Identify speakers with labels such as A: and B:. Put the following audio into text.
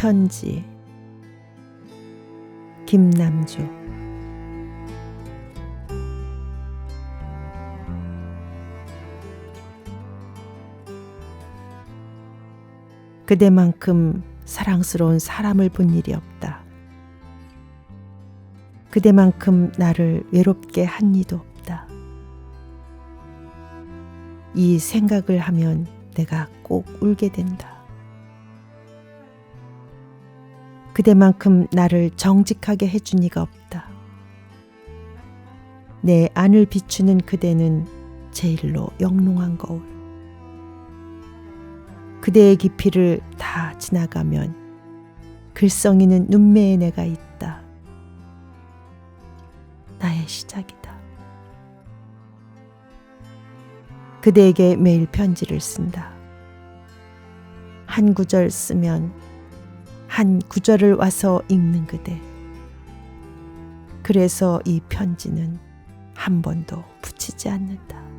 A: 편지 김남주 그대만큼 사랑스러운 사람을 본 일이 없다. 그대만큼 나를 외롭게 한 이도 없다. 이 생각을 하면 내가 꼭 울게 된다. 그대만큼 나를 정직하게 해준 이가 없다. 내 안을 비추는 그대는 제일로 영롱한 거울. 그대의 깊이를 다 지나가면 글썽이는 눈매의 내가 있다. 나의 시작이다. 그대에게 매일 편지를 쓴다. 한 구절 쓰면 한 구절을 와서 읽는 그대. 그래서 이 편지는 한 번도 붙이지 않는다.